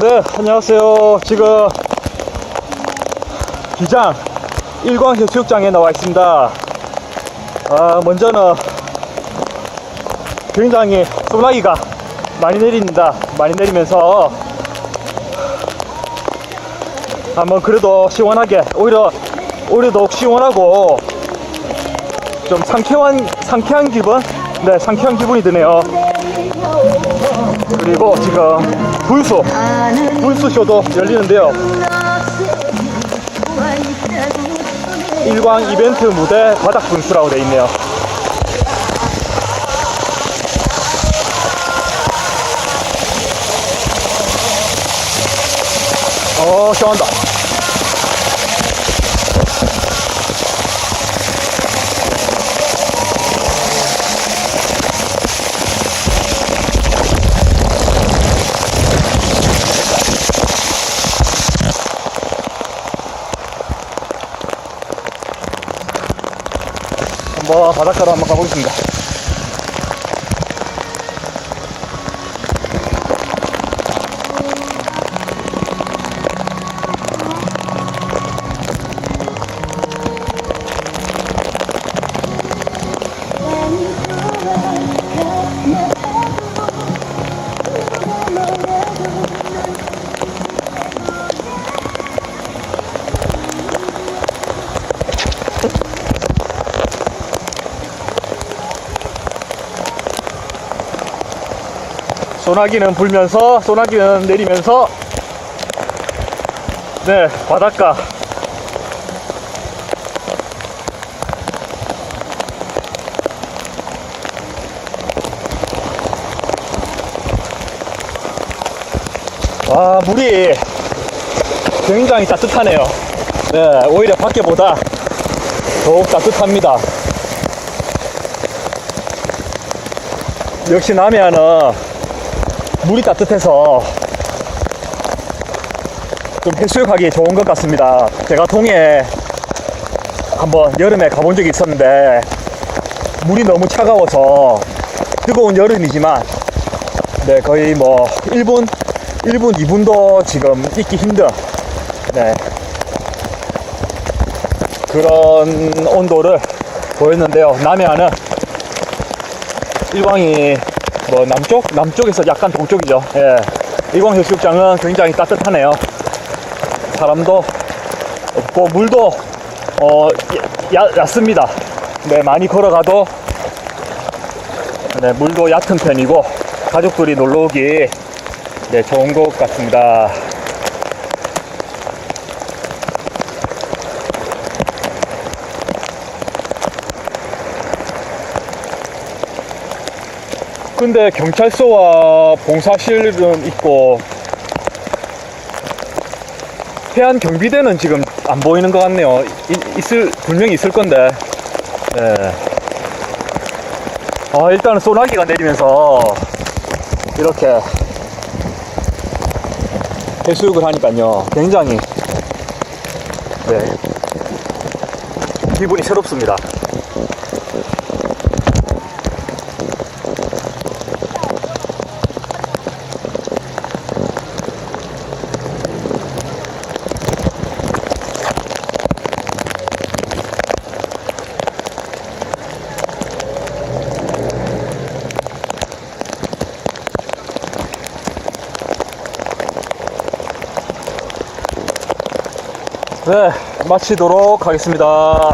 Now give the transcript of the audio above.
네, 안녕하세요. 지금 기장 일광 해수욕장에 나와 있습니다. 아, 먼저는 굉장히 소나기가 많이 내립니다. 많이 내리면서 한번 그래도 시원하게 오히려 오히려 더욱 시원하고 좀 상쾌한 상쾌한 기분, 네 상쾌한 기분이 드네요. 그리고 지금 불수 불수 쇼도 열리는데요. 일광 이벤트 무대 바닥 분수라고 되어 있네요. 어, 시원하다. 한번 바닷가로 한번 가보겠습니다. 소나기는 불면서 소나기는 내리면서 네 바닷가. 와 물이 굉장히 따뜻하네요. 네 오히려 밖에보다 더욱 따뜻합니다. 역시 남해안은 물이 따뜻해서 좀 해수욕하기 좋은 것 같습니다. 제가 동해 한번 여름에 가본 적이 있었는데 물이 너무 차가워서 뜨거운 여름이지만 네 거의 뭐 1분 1분 2분도 지금 있기 힘든 네 그런 온도를 보였는데요. 남해안은 일광이 뭐 남쪽? 남쪽에서 약간 동쪽이죠. 예. 일광 해수욕장은 굉장히 따뜻하네요. 사람도 없고 물도 어 야, 얕습니다. 네 많이 걸어가도 네 물도 얕은 편이고 가족들이 놀러 오기 네 좋은 것 같습니다. 근데 경찰서와 봉사실은 있고 해안 경비대는 지금 안 보이는 것 같네요. 이- 있을 분명히 있을 건데. 네. 아 일단은 소나기가 내리면서 이렇게 해수욕을 하니까요. 굉장히 네 기분이 새롭습니다. 네, 마치도록 하겠습니다.